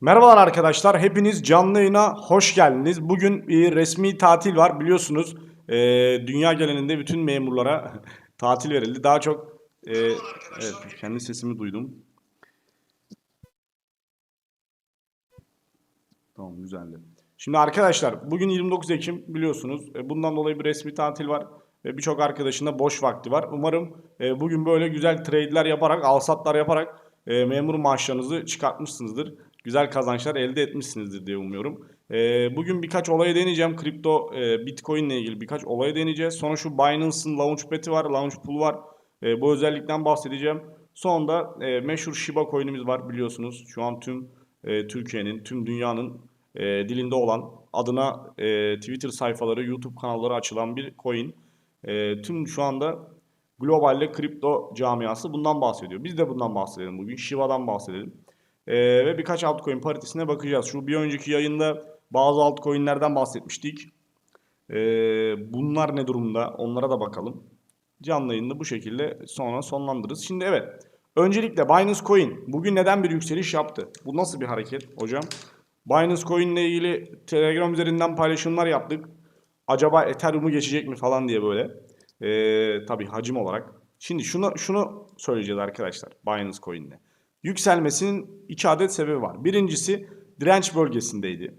Merhabalar arkadaşlar. Hepiniz canlı yayına hoş geldiniz. Bugün bir resmi tatil var biliyorsunuz. e, dünya genelinde bütün memurlara tatil verildi. Daha çok e, evet kendi sesimi duydum. Tamam güzeldi. Şimdi arkadaşlar bugün 29 Ekim biliyorsunuz. E, bundan dolayı bir resmi tatil var. Ve birçok arkadaşın da boş vakti var. Umarım e, bugün böyle güzel trade'ler yaparak, alsatlar yaparak e, memur maaşlarınızı çıkartmışsınızdır. Güzel kazançlar elde etmişsinizdir diye umuyorum. E, bugün birkaç olaya değineceğim. Kripto, e, Bitcoin ile ilgili birkaç olaya değineceğiz. Sonra şu Binance'ın Launchpad'i var, Launchpool var. E, bu özellikten bahsedeceğim. Sonra da e, meşhur Shiba coin'imiz var biliyorsunuz. Şu an tüm e, Türkiye'nin, tüm dünyanın e, dilinde olan adına e, Twitter sayfaları, YouTube kanalları açılan bir coin. E, tüm şu anda globalde kripto camiası bundan bahsediyor. Biz de bundan bahsedelim bugün. Shiba'dan bahsedelim. E, ve birkaç altcoin paritesine bakacağız. Şu bir önceki yayında bazı altcoin'lerden bahsetmiştik. E, bunlar ne durumda? Onlara da bakalım. Canlı yayında bu şekilde sonra sonlandırırız. Şimdi evet. Öncelikle Binance Coin bugün neden bir yükseliş yaptı? Bu nasıl bir hareket hocam? Binance Coin ile ilgili Telegram üzerinden paylaşımlar yaptık. Acaba Ethereum'u geçecek mi falan diye böyle. Ee, tabii hacim olarak. Şimdi şunu şunu söyleyeceğiz arkadaşlar Binance Coin'le. Yükselmesinin iki adet sebebi var. Birincisi direnç bölgesindeydi.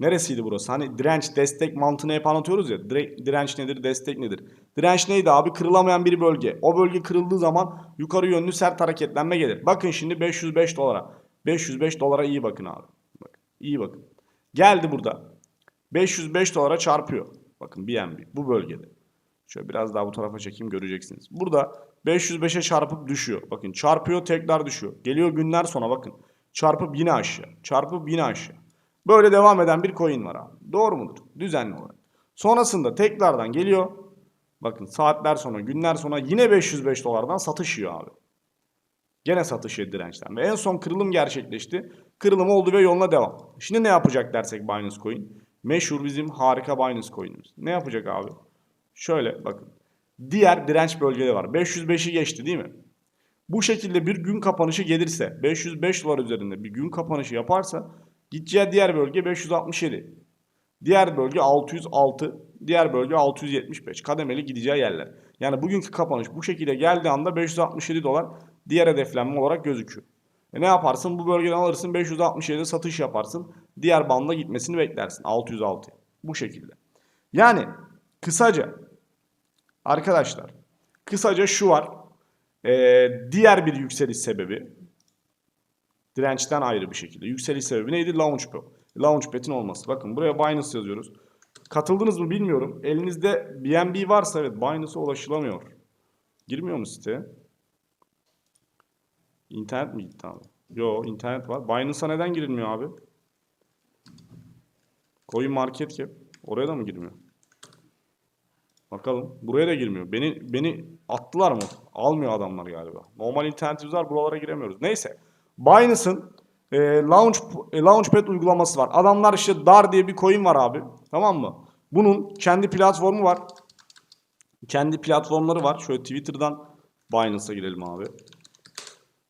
Neresiydi burası? Hani direnç, destek mantığını hep anlatıyoruz ya. Dire- direnç nedir, destek nedir? Direnç neydi abi? Kırılamayan bir bölge. O bölge kırıldığı zaman yukarı yönlü sert hareketlenme gelir. Bakın şimdi 505 dolara. 505 dolara iyi bakın abi. Bak, iyi bakın. Geldi burada. 505 dolara çarpıyor. Bakın BNB bu bölgede. Şöyle biraz daha bu tarafa çekeyim göreceksiniz. Burada 505'e çarpıp düşüyor. Bakın çarpıyor tekrar düşüyor. Geliyor günler sonra bakın. Çarpıp yine aşağı. Çarpıp yine aşağı. Böyle devam eden bir coin var abi. Doğru mudur? Düzenli olarak. Sonrasında tekrardan geliyor. Bakın saatler sonra günler sonra yine 505 dolardan satış yiyor abi. Gene satış yedi dirençten. Ve en son kırılım gerçekleşti. Kırılım oldu ve yoluna devam. Şimdi ne yapacak dersek Binance Coin? Meşhur bizim harika Binance Coin'imiz. Ne yapacak abi? Şöyle bakın. Diğer direnç bölgeleri var. 505'i geçti değil mi? Bu şekilde bir gün kapanışı gelirse 505 dolar üzerinde bir gün kapanışı yaparsa gideceği diğer bölge 567. Diğer bölge 606, diğer bölge 675. Kademeli gideceği yerler. Yani bugünkü kapanış bu şekilde geldiği anda 567 dolar diğer hedeflenme olarak gözüküyor. E ne yaparsın? Bu bölgeden alırsın 567'de satış yaparsın. Diğer banda gitmesini beklersin 606. Bu şekilde. Yani kısaca arkadaşlar kısaca şu var. Ee, diğer bir yükseliş sebebi dirençten ayrı bir şekilde. Yükseliş sebebi neydi? Launchpad. Launchpad'in olması. Bakın buraya Binance yazıyoruz. Katıldınız mı bilmiyorum. Elinizde BNB varsa evet Binance'a ulaşılamıyor. Girmiyor mu siteye? İnternet mi gitti abi? Yo internet var. Binance'a neden girilmiyor abi? Coin Market Cap. Oraya da mı girmiyor? Bakalım. Buraya da girmiyor. Beni beni attılar mı? Almıyor adamlar galiba. Normal internetimiz var. Buralara giremiyoruz. Neyse. Binance'ın e, Launch, e, Launchpad uygulaması var. Adamlar işte DAR diye bir coin var abi. Tamam mı? Bunun kendi platformu var. Kendi platformları var. Şöyle Twitter'dan Binance'a girelim abi.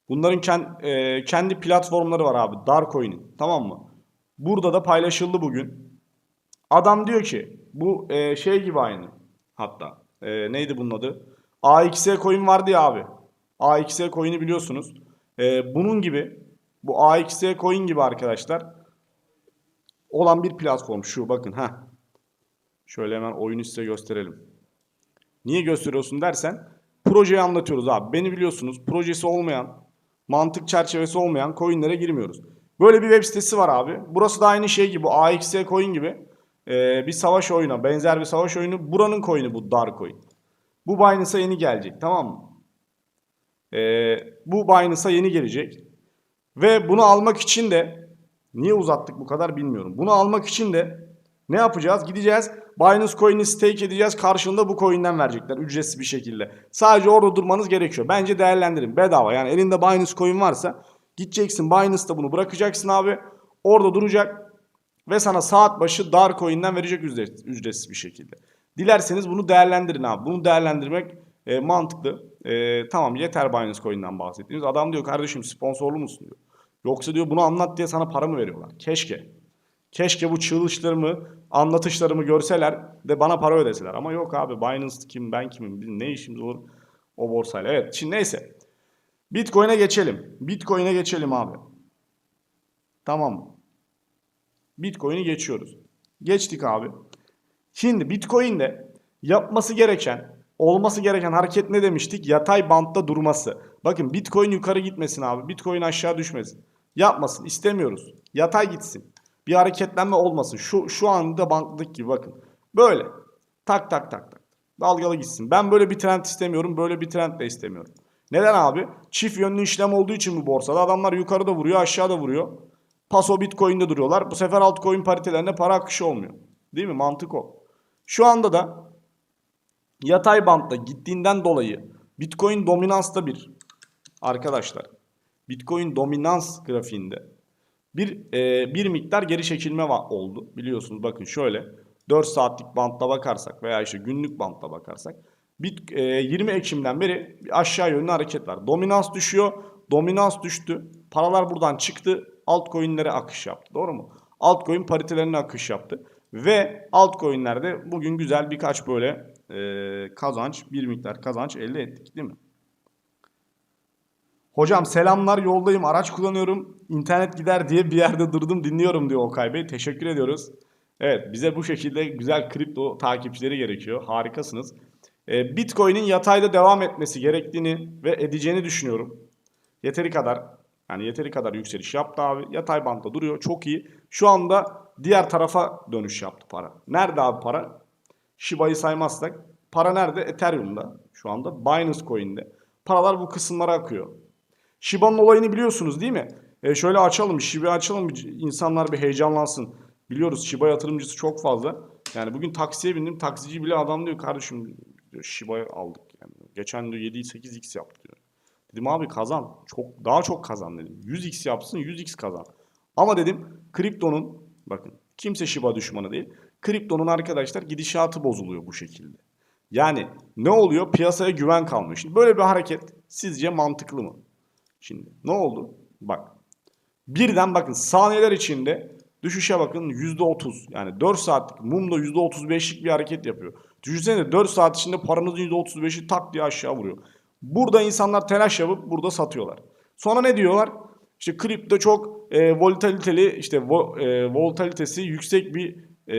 Bunların kend, e, kendi platformları var abi. Darcoin'in. Tamam mı? Burada da paylaşıldı bugün. Adam diyor ki bu e, şey gibi aynı. Hatta e, neydi bunun adı? AXE coin vardı ya abi. AXE coin'i biliyorsunuz. E, bunun gibi bu AXE coin gibi arkadaşlar olan bir platform şu bakın ha. Şöyle hemen oyunu size gösterelim. Niye gösteriyorsun dersen projeyi anlatıyoruz abi. Beni biliyorsunuz projesi olmayan mantık çerçevesi olmayan coinlere girmiyoruz. Böyle bir web sitesi var abi. Burası da aynı şey gibi. AXE coin gibi. Ee, bir savaş oyunu. Benzer bir savaş oyunu. Buranın coin'i bu Darcoin. Bu Binance'a yeni gelecek. Tamam mı? Ee, bu Binance'a yeni gelecek. Ve bunu almak için de niye uzattık bu kadar bilmiyorum. Bunu almak için de ne yapacağız? Gideceğiz. Binance Coin'i stake edeceğiz. Karşılığında bu coin'den verecekler ücretsiz bir şekilde. Sadece orada durmanız gerekiyor. Bence değerlendirin. Bedava. Yani elinde Binance Coin varsa gideceksin Binance'da bunu bırakacaksın abi. Orada duracak ve sana saat başı dar coin'den verecek ücret- ücretsiz bir şekilde. Dilerseniz bunu değerlendirin abi. Bunu değerlendirmek e, mantıklı. E, tamam yeter Binance Coin'den bahsettiğimiz. Adam diyor kardeşim sponsorlu musun diyor. Yoksa diyor bunu anlat diye sana para mı veriyorlar? Keşke. Keşke bu çığlışlarımı, anlatışlarımı görseler de bana para ödeseler. Ama yok abi Binance kim, ben kimim, bizim ne işimiz olur o borsayla. Evet şimdi neyse. Bitcoin'e geçelim. Bitcoin'e geçelim abi. Tamam? Bitcoin'i geçiyoruz. Geçtik abi. Şimdi Bitcoin'de yapması gereken, olması gereken hareket ne demiştik? Yatay bantta durması. Bakın Bitcoin yukarı gitmesin abi. Bitcoin aşağı düşmesin. Yapmasın. istemiyoruz. Yatay gitsin. Bir hareketlenme olmasın. Şu şu anda banklık gibi bakın. Böyle. Tak tak tak tak. Dalgalı gitsin. Ben böyle bir trend istemiyorum. Böyle bir trend de istemiyorum. Neden abi? Çift yönlü işlem olduğu için bu borsada adamlar yukarıda vuruyor, aşağıda vuruyor. Paso Bitcoin'de duruyorlar. Bu sefer altcoin paritelerine para akışı olmuyor. Değil mi? Mantık o. Şu anda da yatay bantta gittiğinden dolayı Bitcoin dominansta bir arkadaşlar. Bitcoin dominans grafiğinde bir e, bir miktar geri çekilme oldu. Biliyorsunuz bakın şöyle 4 saatlik bantta bakarsak veya işte günlük bantta bakarsak bit, e, 20 Ekim'den beri aşağı yönlü hareket var. Dominans düşüyor. Dominans düştü. Paralar buradan çıktı. Altcoin'lere akış yaptı. Doğru mu? Altcoin paritelerine akış yaptı. Ve altcoin'lerde bugün güzel birkaç böyle e, kazanç, bir miktar kazanç elde ettik değil mi? Hocam selamlar yoldayım araç kullanıyorum internet gider diye bir yerde durdum dinliyorum diyor Okay Bey. Teşekkür ediyoruz. Evet bize bu şekilde güzel kripto takipçileri gerekiyor. Harikasınız. Ee, Bitcoin'in yatayda devam etmesi gerektiğini ve edeceğini düşünüyorum. Yeteri kadar yani yeteri kadar yükseliş yaptı abi. Yatay bantta duruyor. Çok iyi. Şu anda diğer tarafa dönüş yaptı para. Nerede abi para? Shiba'yı saymazsak para nerede? Ethereum'da şu anda. Binance Coin'de. Paralar bu kısımlara akıyor. Shiba'nın olayını biliyorsunuz değil mi? E şöyle açalım, Shiba açalım, insanlar bir heyecanlansın. Biliyoruz Shiba yatırımcısı çok fazla. Yani bugün taksiye bindim, taksici bile adam diyor kardeşim diyor, Shiba'yı aldık. Yani. Geçen diyor 7-8x yaptı diyor. Dedim abi kazan, çok daha çok kazan dedim. 100x yapsın 100x kazan. Ama dedim kriptonun, bakın kimse Shiba düşmanı değil. Kriptonun arkadaşlar gidişatı bozuluyor bu şekilde. Yani ne oluyor? Piyasaya güven kalmıyor. Şimdi böyle bir hareket sizce mantıklı mı? Şimdi ne oldu? Bak. Birden bakın saniyeler içinde düşüşe bakın %30. Yani 4 saatlik mumda %35'lik bir hareket yapıyor. Düşünsene 4 saat içinde paranızın %35'i tak diye aşağı vuruyor. Burada insanlar telaş yapıp burada satıyorlar. Sonra ne diyorlar? İşte kripto çok e, volatiliteli işte vo, e, volatilitesi yüksek bir e,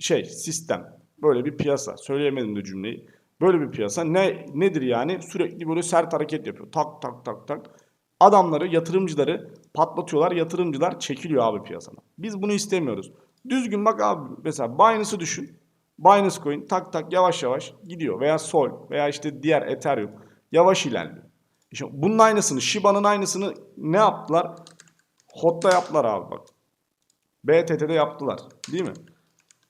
şey sistem. Böyle bir piyasa. Söyleyemedim de cümleyi. Böyle bir piyasa. Ne nedir yani? Sürekli böyle sert hareket yapıyor. Tak tak tak tak. Adamları, yatırımcıları patlatıyorlar. Yatırımcılar çekiliyor abi piyasadan. Biz bunu istemiyoruz. Düzgün bak abi mesela Binance'ı düşün. Binance Coin tak tak yavaş yavaş gidiyor. Veya Sol veya işte diğer Ethereum yavaş ilerliyor. İşte bunun aynısını, Shiba'nın aynısını ne yaptılar? HOT'ta yaptılar abi bak. BTT'de yaptılar. Değil mi?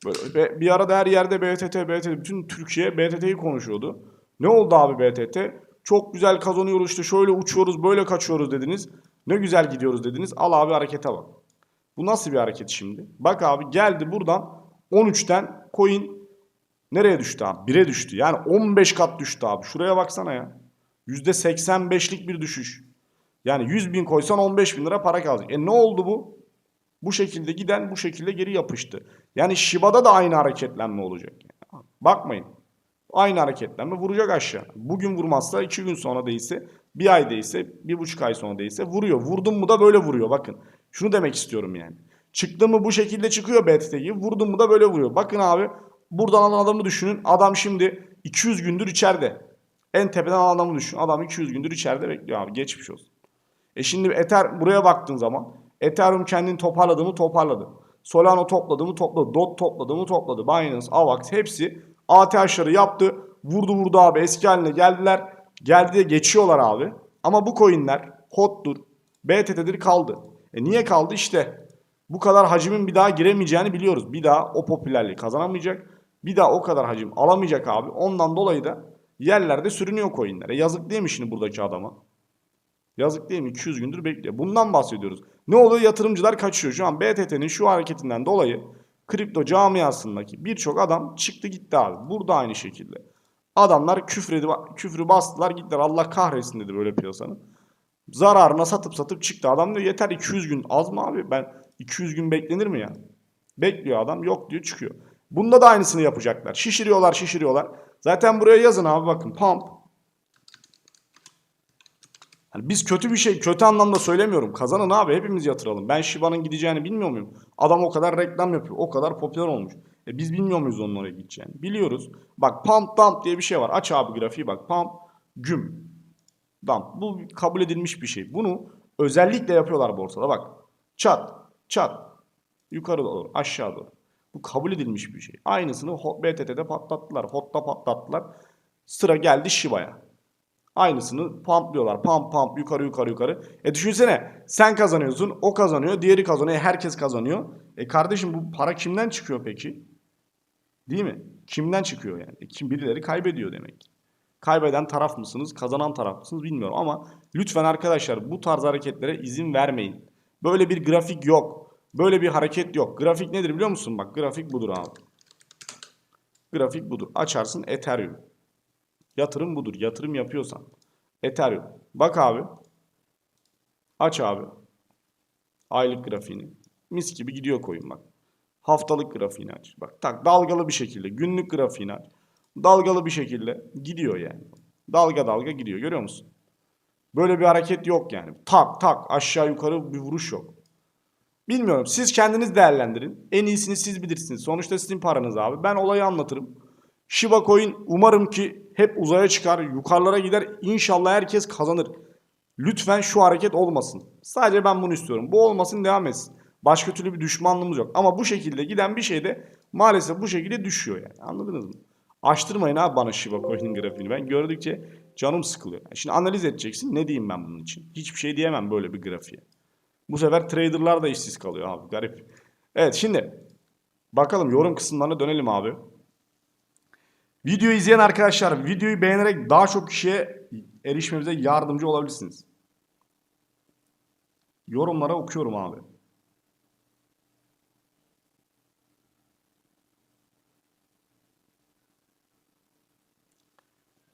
Böyle bir arada her yerde BTT, BTT, bütün Türkiye BTT'yi konuşuyordu. Ne oldu abi BTT? Çok güzel kazanıyoruz işte şöyle uçuyoruz, böyle kaçıyoruz dediniz. Ne güzel gidiyoruz dediniz. Al abi harekete bak. Bu nasıl bir hareket şimdi? Bak abi geldi buradan 13'ten coin nereye düştü abi? 1'e düştü. Yani 15 kat düştü abi. Şuraya baksana ya. %85'lik bir düşüş. Yani 100 bin koysan 15 bin lira para kalacak. E ne oldu bu? Bu şekilde giden bu şekilde geri yapıştı. Yani Shiba'da da aynı hareketlenme olacak. Bakmayın. Aynı hareketlenme vuracak aşağı. Bugün vurmazsa iki gün sonra değilse, bir ay değilse, bir buçuk ay sonra değilse vuruyor. Vurdum mu da böyle vuruyor bakın. Şunu demek istiyorum yani. Çıktı mı bu şekilde çıkıyor BTT gibi. Vurdum mu da böyle vuruyor. Bakın abi buradan alan adamı düşünün. Adam şimdi 200 gündür içeride. En tepeden alan adamı düşün. Adam 200 gündür içeride bekliyor abi. Geçmiş olsun. E şimdi Ether buraya baktığın zaman Ethereum kendini toparladı mı toparladı. Solano topladı mı topladı. Dot topladı mı topladı. Binance, Avax hepsi ATH'ları yaptı. Vurdu vurdu abi eski haline geldiler. Geldi de geçiyorlar abi. Ama bu coinler HOT'dur, BTT'dir kaldı. E niye kaldı? İşte bu kadar hacimin bir daha giremeyeceğini biliyoruz. Bir daha o popülerliği kazanamayacak. Bir daha o kadar hacim alamayacak abi. Ondan dolayı da yerlerde sürünüyor coinler. E yazık değil mi şimdi buradaki adama? Yazık değil mi? 200 gündür bekliyor. Bundan bahsediyoruz. Ne oluyor? Yatırımcılar kaçıyor. Şu an BTT'nin şu hareketinden dolayı kripto camiasındaki birçok adam çıktı gitti abi. Burada aynı şekilde. Adamlar küfredi, küfrü bastılar gittiler. Allah kahretsin dedi böyle piyasanın. Zararına satıp satıp çıktı. Adam diyor yeter 200 gün. Az mı abi? Ben 200 gün beklenir mi ya? Bekliyor adam. Yok diyor çıkıyor. Bunda da aynısını yapacaklar. Şişiriyorlar şişiriyorlar. Zaten buraya yazın abi bakın. Pump. Hani biz kötü bir şey, kötü anlamda söylemiyorum. Kazanın abi hepimiz yatıralım. Ben Shiba'nın gideceğini bilmiyor muyum? Adam o kadar reklam yapıyor. O kadar popüler olmuş. E biz bilmiyor muyuz onun oraya gideceğini? Biliyoruz. Bak pump dump diye bir şey var. Aç abi grafiği bak. Pump, güm, dump. Bu kabul edilmiş bir şey. Bunu özellikle yapıyorlar borsada. Bak. Çat, çat. Yukarı doğru, aşağı doğru. Bu kabul edilmiş bir şey. Aynısını BTT'de patlattılar. Hot'ta patlattılar. Sıra geldi Shiba'ya. Aynısını pumplıyorlar. Pump pump yukarı yukarı yukarı. E düşünsene sen kazanıyorsun, o kazanıyor, diğeri kazanıyor, herkes kazanıyor. E kardeşim bu para kimden çıkıyor peki? Değil mi? Kimden çıkıyor yani? E kim birileri kaybediyor demek. Kaybeden taraf mısınız, kazanan taraf mısınız bilmiyorum ama lütfen arkadaşlar bu tarz hareketlere izin vermeyin. Böyle bir grafik yok. Böyle bir hareket yok. Grafik nedir biliyor musun? Bak grafik budur abi. Grafik budur. Açarsın Ethereum. Yatırım budur. Yatırım yapıyorsan. Ethereum. Bak abi. Aç abi. Aylık grafiğini. Mis gibi gidiyor koyun bak. Haftalık grafiğini aç. Bak tak dalgalı bir şekilde. Günlük grafiğini aç. Dalgalı bir şekilde gidiyor yani. Dalga dalga gidiyor. Görüyor musun? Böyle bir hareket yok yani. Tak tak aşağı yukarı bir vuruş yok. Bilmiyorum. Siz kendiniz değerlendirin. En iyisini siz bilirsiniz. Sonuçta sizin paranız abi. Ben olayı anlatırım. Shiba Coin umarım ki hep uzaya çıkar, yukarılara gider. İnşallah herkes kazanır. Lütfen şu hareket olmasın. Sadece ben bunu istiyorum. Bu olmasın devam etsin. Başka türlü bir düşmanlığımız yok. Ama bu şekilde giden bir şey de maalesef bu şekilde düşüyor yani. Anladınız mı? Açtırmayın abi bana Shiba Coin'in grafiğini. Ben gördükçe canım sıkılıyor. Şimdi analiz edeceksin. Ne diyeyim ben bunun için? Hiçbir şey diyemem böyle bir grafiğe. Bu sefer traderlar da işsiz kalıyor abi. Garip. Evet şimdi bakalım yorum kısımlarına dönelim abi. Videoyu izleyen arkadaşlar videoyu beğenerek daha çok kişiye erişmemize yardımcı olabilirsiniz. Yorumlara okuyorum abi.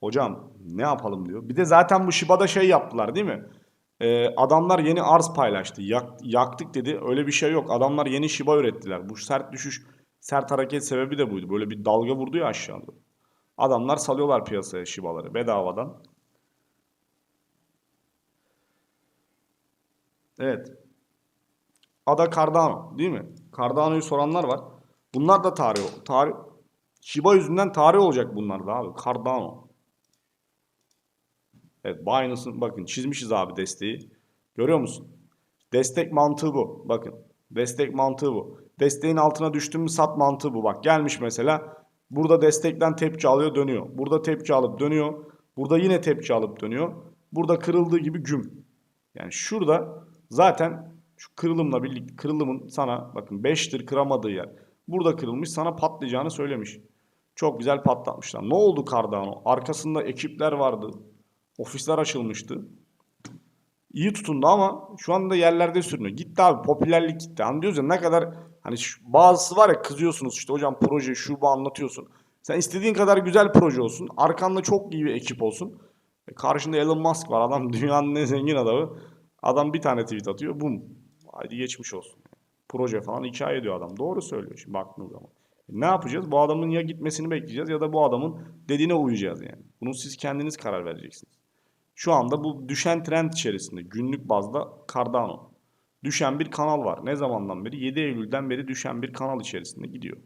Hocam ne yapalım diyor. Bir de zaten bu Shiba'da şey yaptılar değil mi? Ee, adamlar yeni arz paylaştı. Yak- yaktık dedi. Öyle bir şey yok. Adamlar yeni Shiba ürettiler. Bu sert düşüş, sert hareket sebebi de buydu. Böyle bir dalga vurdu ya aşağıda. Adamlar salıyorlar piyasaya Shiba'ları bedavadan. Evet. Ada Cardano değil mi? Cardano'yu soranlar var. Bunlar da tarih. tarih Shiba yüzünden tarih olacak bunlar da abi. Cardano. Evet Binance'ın bakın çizmişiz abi desteği. Görüyor musun? Destek mantığı bu. Bakın. Destek mantığı bu. Desteğin altına düştün mü sat mantığı bu. Bak gelmiş mesela. Burada destekten tepki alıyor dönüyor. Burada tepki alıp dönüyor. Burada yine tepki alıp dönüyor. Burada kırıldığı gibi güm. Yani şurada zaten şu kırılımla birlikte kırılımın sana bakın 5'tir kıramadığı yer. Burada kırılmış sana patlayacağını söylemiş. Çok güzel patlatmışlar. Ne oldu Cardano? Arkasında ekipler vardı. Ofisler açılmıştı. İyi tutundu ama şu anda yerlerde sürünüyor. Gitti abi popülerlik gitti. Anlıyoruz ya ne kadar hani şu, bazısı var ya kızıyorsunuz işte hocam proje şu bu anlatıyorsun. Sen istediğin kadar güzel proje olsun. Arkanda çok iyi bir ekip olsun. E, karşında Elon Musk var. Adam dünyanın en zengin adamı. Adam bir tane tweet atıyor. Bum. Haydi geçmiş olsun. Proje falan hikaye diyor adam. Doğru söylüyor şimdi baktığınız zaman. E, ne yapacağız? Bu adamın ya gitmesini bekleyeceğiz ya da bu adamın dediğine uyacağız yani. Bunu siz kendiniz karar vereceksiniz. Şu anda bu düşen trend içerisinde günlük bazda Cardano. Düşen bir kanal var. Ne zamandan beri? 7 Eylül'den beri düşen bir kanal içerisinde gidiyor.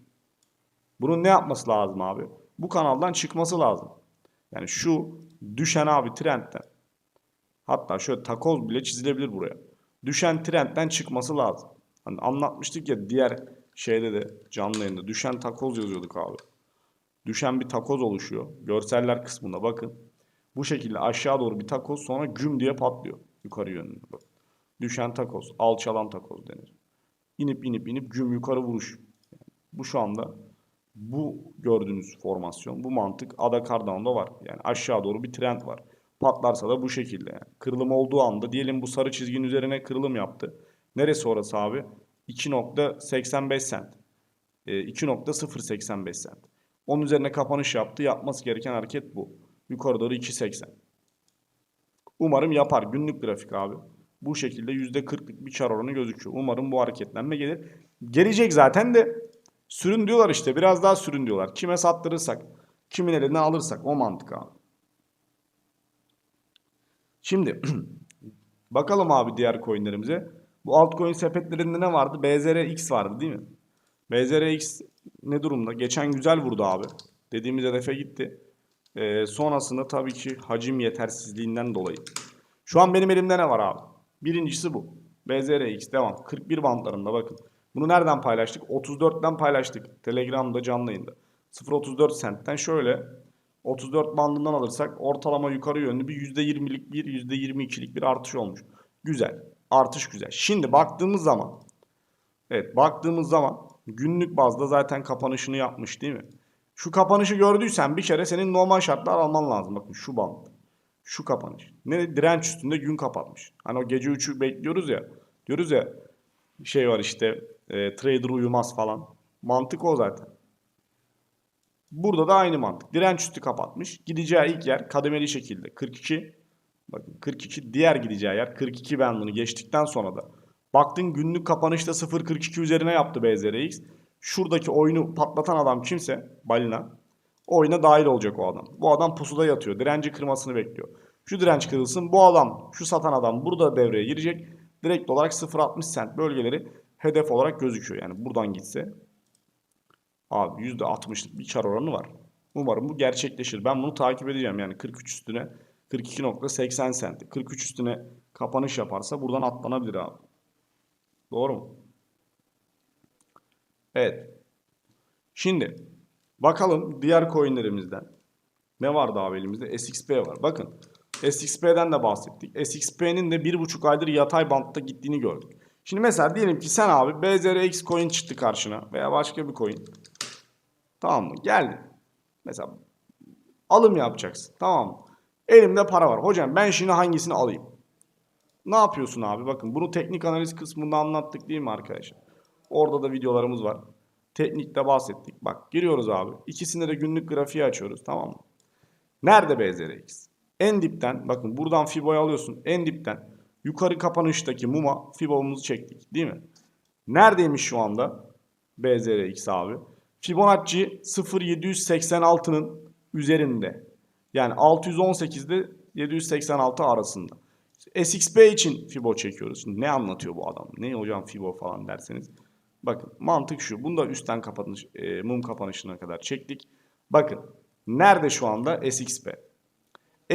Bunun ne yapması lazım abi? Bu kanaldan çıkması lazım. Yani şu düşen abi trendten. Hatta şöyle takoz bile çizilebilir buraya. Düşen trendten çıkması lazım. Hani anlatmıştık ya diğer şeyde de canlı yayında düşen takoz yazıyorduk abi. Düşen bir takoz oluşuyor. Görseller kısmında bakın. Bu şekilde aşağı doğru bir takoz sonra güm diye patlıyor. Yukarı yönlü. Düşen takoz, alçalan takoz denir. İnip inip inip güm yukarı vuruş. Yani bu şu anda bu gördüğünüz formasyon, bu mantık Ada Cardano'da var. Yani aşağı doğru bir trend var. Patlarsa da bu şekilde yani. Kırılım olduğu anda diyelim bu sarı çizginin üzerine kırılım yaptı. Neresi orası abi? 2.85 sent. E, 2.085 sent. Onun üzerine kapanış yaptı. Yapması gereken hareket bu. Yukarı doğru 2.80. Umarım yapar. Günlük grafik abi. Bu şekilde %40'lık bir kar oranı gözüküyor. Umarım bu hareketlenme gelir. Gelecek zaten de sürün diyorlar işte. Biraz daha sürün diyorlar. Kime sattırırsak, kimin eline alırsak o mantık abi. Şimdi bakalım abi diğer coinlerimize. Bu altcoin sepetlerinde ne vardı? BZRX vardı değil mi? BZRX ne durumda? Geçen güzel vurdu abi. Dediğimiz hedefe gitti. Ee, sonrasında tabii ki hacim yetersizliğinden dolayı. Şu an benim elimde ne var abi? Birincisi bu. BZRX devam. 41 bantlarında bakın. Bunu nereden paylaştık? 34'ten paylaştık. Telegram'da canlı yayında. 0.34 sentten şöyle 34 bandından alırsak ortalama yukarı yönlü bir %20'lik bir %22'lik bir artış olmuş. Güzel. Artış güzel. Şimdi baktığımız zaman evet baktığımız zaman günlük bazda zaten kapanışını yapmış değil mi? Şu kapanışı gördüysen bir kere senin normal şartlar alman lazım. Bakın şu band. Şu kapanış. Ne direnç üstünde gün kapatmış. Hani o gece 3'ü bekliyoruz ya. Diyoruz ya şey var işte e, trader uyumaz falan. Mantık o zaten. Burada da aynı mantık. Direnç üstü kapatmış. Gideceği ilk yer kademeli şekilde 42. Bakın 42 diğer gideceği yer 42 bandını geçtikten sonra da baktın günlük kapanışta 0.42 üzerine yaptı BZRX. Şuradaki oyunu patlatan adam kimse balina oyuna dahil olacak o adam. Bu adam pusuda yatıyor. Direnci kırmasını bekliyor. Şu direnç kırılsın. Bu adam, şu satan adam burada devreye girecek. Direkt olarak 0.60 sent bölgeleri hedef olarak gözüküyor. Yani buradan gitse Abi %60'lık bir kar oranı var. Umarım bu gerçekleşir. Ben bunu takip edeceğim. Yani 43 üstüne 42.80 sent. 43 üstüne kapanış yaparsa buradan atlanabilir abi. Doğru mu? Evet. Şimdi bakalım diğer coinlerimizden. Ne vardı abi elimizde? SXP var. Bakın SXP'den de bahsettik. SXP'nin de 1,5 aydır yatay bantta gittiğini gördük. Şimdi mesela diyelim ki sen abi BZRX coin çıktı karşına veya başka bir coin. Tamam mı? Geldin. Mesela alım yapacaksın. Tamam mı? Elimde para var. Hocam ben şimdi hangisini alayım? Ne yapıyorsun abi? Bakın bunu teknik analiz kısmında anlattık değil mi arkadaşlar? Orada da videolarımız var. Teknikte bahsettik. Bak giriyoruz abi. İkisinde de günlük grafiği açıyoruz. Tamam mı? Nerede BZRX? En dipten bakın buradan Fibo'yu alıyorsun. En dipten yukarı kapanıştaki muma Fibo'muzu çektik. Değil mi? Neredeymiş şu anda? BZRX abi. Fibonacci 0.786'nın üzerinde. Yani 618'de 786 arasında. SXP için Fibo çekiyoruz. Şimdi ne anlatıyor bu adam? Ne hocam Fibo falan derseniz. Bakın mantık şu. Bunu da üstten kapanış, e, mum kapanışına kadar çektik. Bakın nerede şu anda SXP?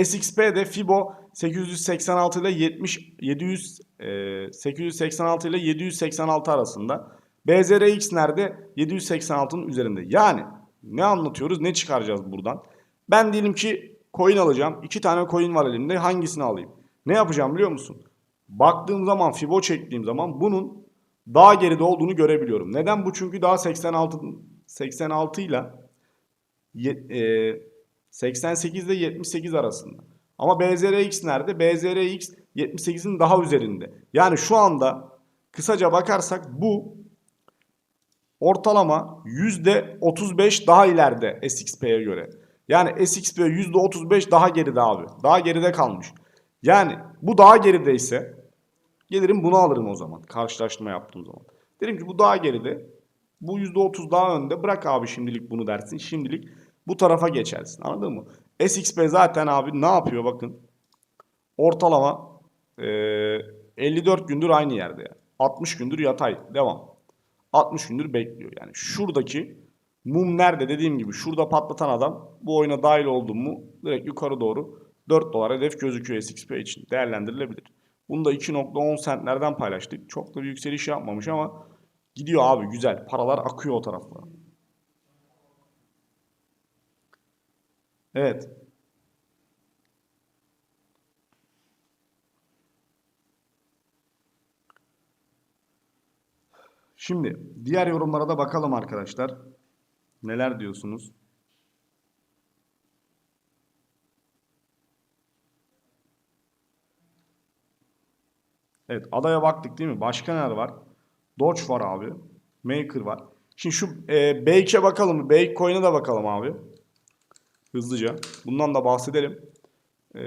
SXP'de Fibo 886 ile 70 700 e, 886 ile 786 arasında. BZRX nerede? 786'nın üzerinde. Yani ne anlatıyoruz? Ne çıkaracağız buradan? Ben diyelim ki coin alacağım. İki tane coin var elimde. Hangisini alayım? Ne yapacağım biliyor musun? Baktığım zaman Fibo çektiğim zaman bunun daha geride olduğunu görebiliyorum. Neden bu? Çünkü daha 86 86 ile 88 ile 78 arasında. Ama BZRX nerede? BZRX 78'in daha üzerinde. Yani şu anda kısaca bakarsak bu ortalama %35 daha ileride SXP'ye göre. Yani SXP %35 daha geride abi. Daha geride kalmış. Yani bu daha gerideyse gelirim bunu alırım o zaman. Karşılaştırma yaptığım zaman. Derim ki bu daha geride. Bu %30 daha önde. Bırak abi şimdilik bunu dersin. Şimdilik bu tarafa geçersin. Anladın mı? SXP zaten abi ne yapıyor bakın. Ortalama e, 54 gündür aynı yerde. Yani. 60 gündür yatay. Devam. 60 gündür bekliyor. Yani şuradaki mum nerede dediğim gibi şurada patlatan adam bu oyuna dahil oldu mu direkt yukarı doğru 4 dolar hedef gözüküyor SXP için. Değerlendirilebilir. Bunu da 2.10 centlerden paylaştık. Çok da bir yükseliş yapmamış ama gidiyor abi güzel. Paralar akıyor o taraflara. Evet. Şimdi diğer yorumlara da bakalım arkadaşlar. Neler diyorsunuz? Evet adaya baktık değil mi? Başka neler var? Doge var abi. Maker var. Şimdi şu e, Bake'e bakalım. Bake Coin'e de bakalım abi. Hızlıca. Bundan da bahsedelim. Ee,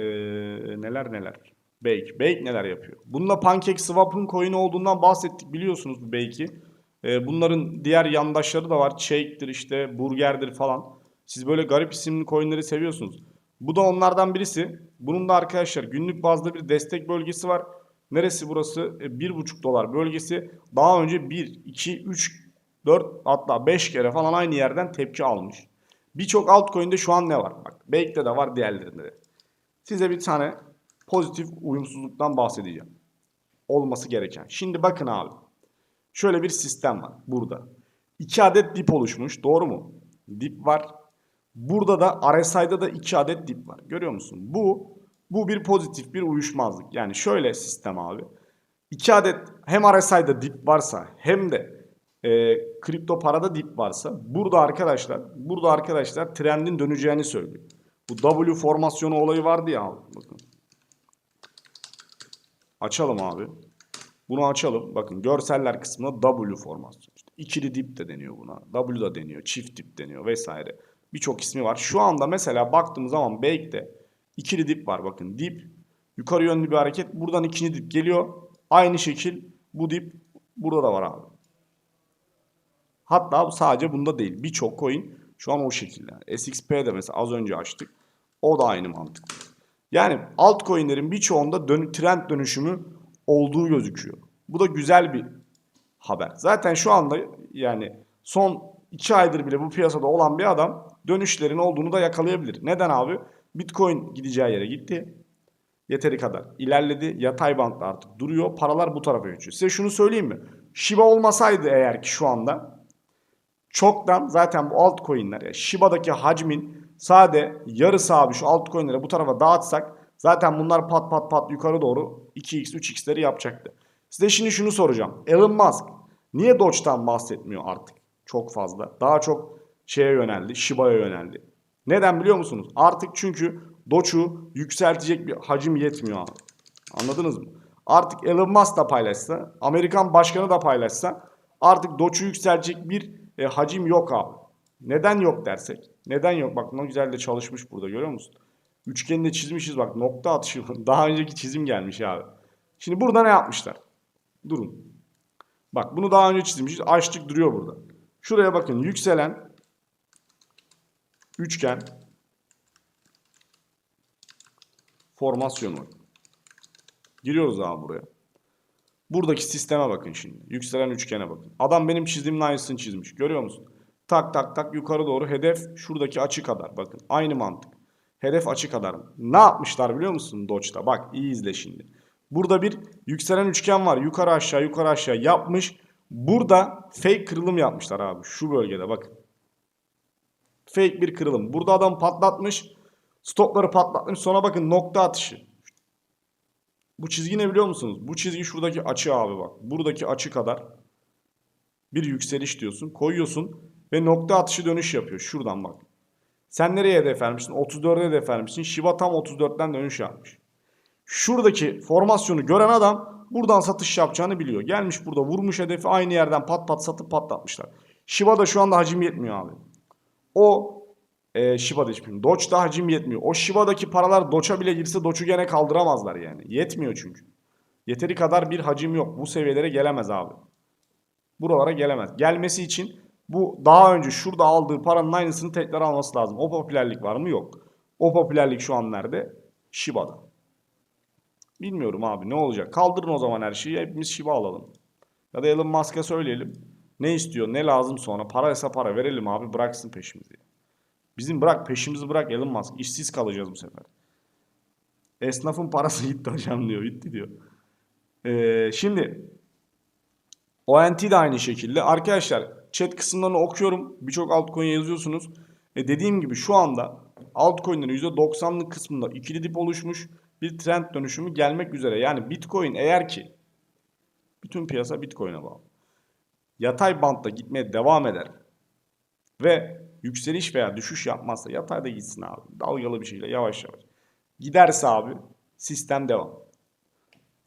neler neler. Bake. Bake neler yapıyor? Bununla PancakeSwap'ın coin olduğundan bahsettik biliyorsunuz bu Bake'i. Ee, bunların diğer yandaşları da var. Shake'dir işte, Burger'dir falan. Siz böyle garip isimli coinleri seviyorsunuz. Bu da onlardan birisi. Bunun da arkadaşlar günlük bazda bir destek bölgesi var. Neresi burası? E, 1,5 dolar bölgesi. Daha önce 1, 2, 3, 4 hatta 5 kere falan aynı yerden tepki almış. Birçok altcoin'de şu an ne var? Bak Bake'de de var diğerlerinde de. Size bir tane pozitif uyumsuzluktan bahsedeceğim. Olması gereken. Şimdi bakın abi. Şöyle bir sistem var burada. 2 adet dip oluşmuş. Doğru mu? Dip var. Burada da RSI'da da 2 adet dip var. Görüyor musun? Bu bu bir pozitif bir uyuşmazlık. Yani şöyle sistem abi. 2 adet hem RSI'da dip varsa hem de e, kripto parada dip varsa burada arkadaşlar burada arkadaşlar trendin döneceğini söylüyor. Bu W formasyonu olayı vardı ya. Bakın. Açalım abi. Bunu açalım. Bakın görseller kısmında W formasyon. İşte ikili dip de deniyor buna. W da deniyor. Çift dip deniyor vesaire. Birçok ismi var. Şu anda mesela baktığımız zaman Bake'de ikili dip var. Bakın dip yukarı yönlü bir hareket. Buradan ikinci dip geliyor. Aynı şekil bu dip burada da var abi. Hatta sadece bunda değil. Birçok coin şu an o şekilde. SXP'de mesela az önce açtık. O da aynı mantık. Yani altcoin'lerin birçoğunda dön trend dönüşümü olduğu gözüküyor. Bu da güzel bir haber. Zaten şu anda yani son 2 aydır bile bu piyasada olan bir adam dönüşlerin olduğunu da yakalayabilir. Neden abi? Bitcoin gideceği yere gitti. Yeteri kadar ilerledi. Yatay bantta artık duruyor. Paralar bu tarafa geçiyor. Size şunu söyleyeyim mi? Shiba olmasaydı eğer ki şu anda çoktan zaten bu altcoin'ler ya Shiba'daki hacmin sade yarısı abi şu altcoin'lere bu tarafa dağıtsak zaten bunlar pat pat pat yukarı doğru 2x 3x'leri yapacaktı. Size şimdi şunu soracağım. Elon Musk niye Doge'dan bahsetmiyor artık çok fazla? Daha çok şeye yöneldi, Shiba'ya yöneldi. Neden biliyor musunuz? Artık çünkü Doge'u yükseltecek bir hacim yetmiyor abi. Anladınız mı? Artık Elon Musk da paylaşsa, Amerikan başkanı da paylaşsa artık Doge'u yükseltecek bir e, hacim yok abi. Neden yok dersek? Neden yok? Bak ne güzel de çalışmış burada görüyor musun? Üçgeni de çizmişiz bak nokta atışı. Daha önceki çizim gelmiş abi. Şimdi burada ne yapmışlar? Durun. Bak bunu daha önce çizmişiz. Açtık duruyor burada. Şuraya bakın yükselen üçgen formasyonu. Giriyoruz abi buraya. Buradaki sisteme bakın şimdi. Yükselen üçgene bakın. Adam benim çizdiğimin aynısını çizmiş. Görüyor musun? Tak tak tak yukarı doğru hedef şuradaki açı kadar. Bakın aynı mantık. Hedef açı kadar. Ne yapmışlar biliyor musun Doge'da? Bak iyi izle şimdi. Burada bir yükselen üçgen var. Yukarı aşağı yukarı aşağı yapmış. Burada fake kırılım yapmışlar abi. Şu bölgede bakın. Fake bir kırılım. Burada adam patlatmış. Stopları patlatmış. Sonra bakın nokta atışı. Bu çizgi ne biliyor musunuz? Bu çizgi şuradaki açı abi bak. Buradaki açı kadar bir yükseliş diyorsun. Koyuyorsun ve nokta atışı dönüş yapıyor. Şuradan bak. Sen nereye hedef vermişsin? 34'e hedef vermişsin. Shiba tam 34'ten dönüş yapmış. Şuradaki formasyonu gören adam buradan satış yapacağını biliyor. Gelmiş burada vurmuş hedefi aynı yerden pat pat satıp patlatmışlar. Shiba da şu anda hacim yetmiyor abi. O e, Shiba'da hiçbir Doge'da hacim yetmiyor. O Shiba'daki paralar Doge'a bile girse Doge'u gene kaldıramazlar yani. Yetmiyor çünkü. Yeteri kadar bir hacim yok. Bu seviyelere gelemez abi. Buralara gelemez. Gelmesi için bu daha önce şurada aldığı paranın aynısını tekrar alması lazım. O popülerlik var mı? Yok. O popülerlik şu an nerede? Shiba'da. Bilmiyorum abi ne olacak. Kaldırın o zaman her şeyi. Hepimiz Shiba alalım. Ya da Elon Musk'a söyleyelim. Ne istiyor, ne lazım sonra. Para ise para verelim abi bıraksın peşimizi. Bizim bırak peşimizi bırak Elon Musk. İşsiz kalacağız bu sefer. Esnafın parası gitti hocam diyor. Gitti diyor. Ee, şimdi ONT de aynı şekilde. Arkadaşlar chat kısımlarını okuyorum. Birçok altcoin yazıyorsunuz. E dediğim gibi şu anda altcoin'lerin %90'lık kısmında ikili dip oluşmuş. Bir trend dönüşümü gelmek üzere. Yani Bitcoin eğer ki bütün piyasa Bitcoin'e bağlı. Yatay bantta gitmeye devam eder ve yükseliş veya düşüş yapmazsa yatayda gitsin abi. Dalgalı bir şeyle yavaş yavaş. Giderse abi sistem devam.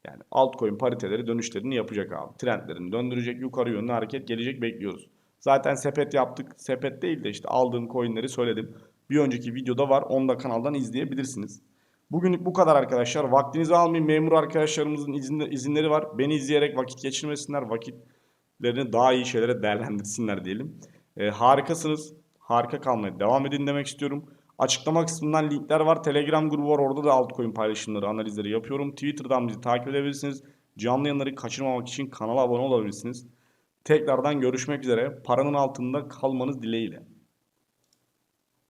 Yani altcoin pariteleri dönüşlerini yapacak abi. Trendlerini döndürecek yukarı yönlü hareket gelecek bekliyoruz. Zaten sepet yaptık. Sepet değil de işte aldığım coinleri söyledim. Bir önceki videoda var. Onu da kanaldan izleyebilirsiniz. Bugünlük bu kadar arkadaşlar. Vaktinizi almayın. Memur arkadaşlarımızın izinle- izinleri var. Beni izleyerek vakit geçirmesinler. Vakitlerini daha iyi şeylere değerlendirsinler diyelim. Ee, harikasınız. Harika kalmaya devam edin demek istiyorum. Açıklama kısmından linkler var. Telegram grubu var. Orada da altcoin paylaşımları, analizleri yapıyorum. Twitter'dan bizi takip edebilirsiniz. Canlı yayınları kaçırmamak için kanala abone olabilirsiniz. Tekrardan görüşmek üzere. Paranın altında kalmanız dileğiyle.